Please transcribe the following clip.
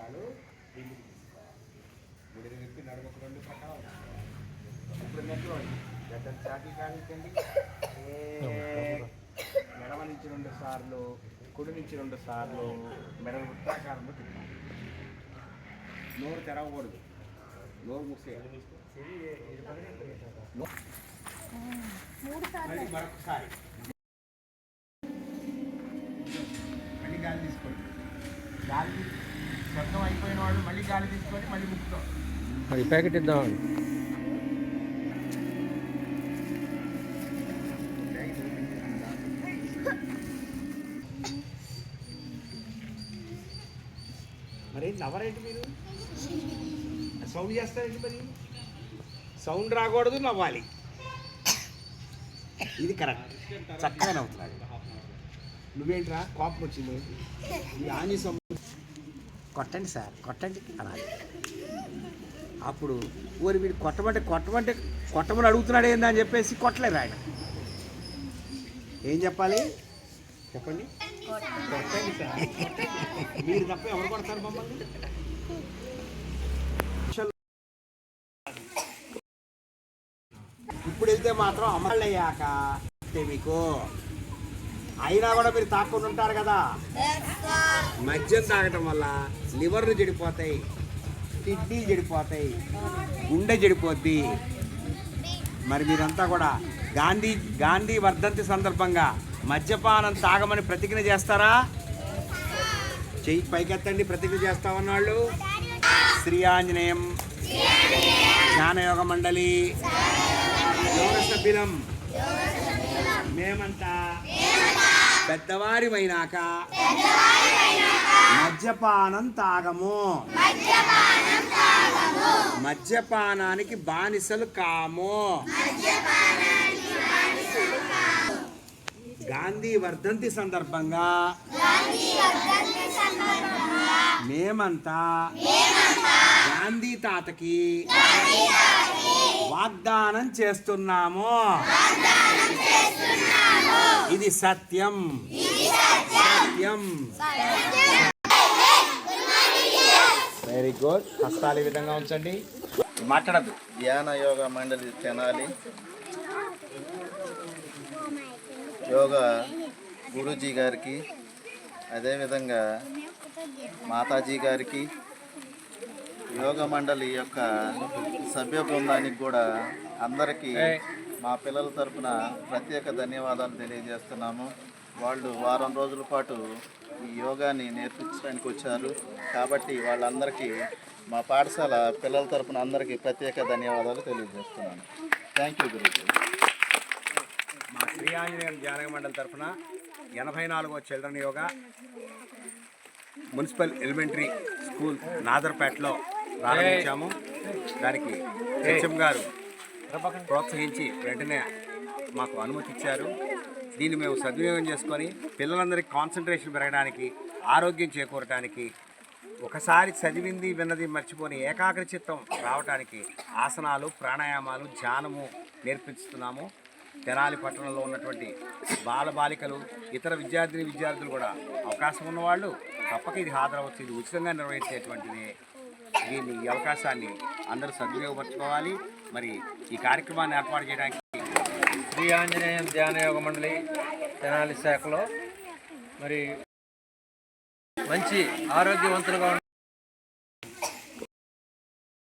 కాలు కిందికి తీసుకోవాలి. గుడిని విప్పి నడుముకు రెండు పట్టాలు ఇప్పుడు నెట్టుకోండి గడ్డ చాటి కానించండి మెడమ నుంచి రెండు సార్లు కుడి నుంచి రెండు సార్లు మెడలు వృత్తాకారంలో తిప్పాలి. నోరు తెరవకూడదు. నోరు మూసేయాలి. మూడు మరొకసారి. మళ్ళీ గాలి తీసుకోండి. గాలి తీ- శబ్దం అయిపోయిన వాళ్ళు మళ్ళీ గాలి తీసుకొని మళ్ళీ ముక్కుతాం. మరి ప్యాకెట్ ఇద్దాం మరి నవ్వరేంటి మీరు? సౌండ్ చేస్తారేంటి మరి? సౌండ్ రాకూడదు నవ్వాలి. ఇది కరెక్ట్. చక్కగా నవ్వుతున్నాడు నువ్వేంట్రా కోపం వచ్చింది? కొట్టండి సార్ కొట్టండి. అనాలి. అప్పుడు ఊరి వీడు కొట్టమంటే కొట్టమంటే కొట్టమని అడుగుతున్నాడు ఏందని చెప్పేసి కొట్టలేదు ఆయన. ఏం చెప్పాలి? చెప్పండి. కొట్టండి సార్. మీరు తప్ప ఎవరు కొడతారు మమ్మల్ని? ఇప్పుడు వెళ్తే మాత్రం అమలు మీకు. అయినా కూడా మీరు తాక్కుండా ఉంటారు కదా. మద్యం తాగటం వల్ల లివర్లు చెడిపోతాయి కిడ్నీ చెడిపోతాయి గుండె చెడిపోద్ది. మరి మీరంతా కూడా గాంధీ గాంధీ వర్ధంతి సందర్భంగా మద్యపానం తాగమని ప్రతిజ్ఞ చేస్తారా? చెయ్యి పైకెత్తండి ప్రతిజ్ఞ చేస్తామన్నాళ్ళు శ్రీ ఆంజనేయం జ్ఞానయోగ మండలి యోగ సభ్యులం మేమంతా పెద్దవారిమైనాక మద్యపానం తాగము. మద్యపానానికి బానిసలు కాము. గాంధీ వర్ధంతి సందర్భంగా మేమంతా గాంధీ తాతకి వాగ్దానం చేస్తున్నాము. ఇది సత్యం. సత్యం. వెరీ గుడ్ హస్తాలు ఈ విధంగా ఉంచండి. మాట్లాడద్దు. ధ్యాన యోగ మండలి తెనాలి. యోగా గురూజీ గారికి అదేవిధంగా మాతాజీ గారికి యోగ మండలి యొక్క సభ్య బృందానికి కూడా అందరికీ మా పిల్లల తరపున ప్రత్యేక ధన్యవాదాలు తెలియజేస్తున్నాము. వాళ్ళు వారం రోజుల పాటు ఈ యోగాని నేర్పించడానికి వచ్చారు. కాబట్టి వాళ్ళందరికీ మా పాఠశాల పిల్లల తరపున అందరికీ ప్రత్యేక ధన్యవాదాలు తెలియజేస్తున్నాను. థ్యాంక్ యూ గురుజీ మా శ్రీ ఆంజనేయం ధ్యాన మండలి తరఫున ఎనభై నాలుగో children yoga municipal elementary school నాదర్పేటలో ప్రారంభించాము. దానికి హెచ్ఎం గారు ప్రోత్సహించి వెంటనే మాకు అనుమతి ఇచ్చారు. దీన్ని మేము సద్వినియోగం చేసుకొని పిల్లలందరికీ కాన్సన్ట్రేషన్ పెరగడానికి ఆరోగ్యం చేకూరటానికి ఒకసారి చదివింది విన్నది మర్చిపోని ఏకాగ్ర చిత్తం రావడానికి ఆసనాలు ప్రాణాయామాలు ధ్యానము నేర్పిస్తున్నాము. తెనాలి పట్టణంలో ఉన్నటువంటి బాలబాలికలు ఇతర విద్యార్థిని విద్యార్థులు కూడా అవకాశం ఉన్నవాళ్ళు తప్పక ఇది హాజరవచ్చు ఇది ఉచితంగా నిర్వహించేటువంటిది. దీన్ని ఈ అవకాశాన్ని అందరూ సద్వినియోగపరచుకోవాలి. మరి ఈ కార్యక్రమాన్ని ఏర్పాటు చేయడానికి శ్రీ ఆంజనేయం ధ్యానయోగ మండలి తెనాలి శాఖలో మరి మంచి ఆరోగ్యవంతులుగా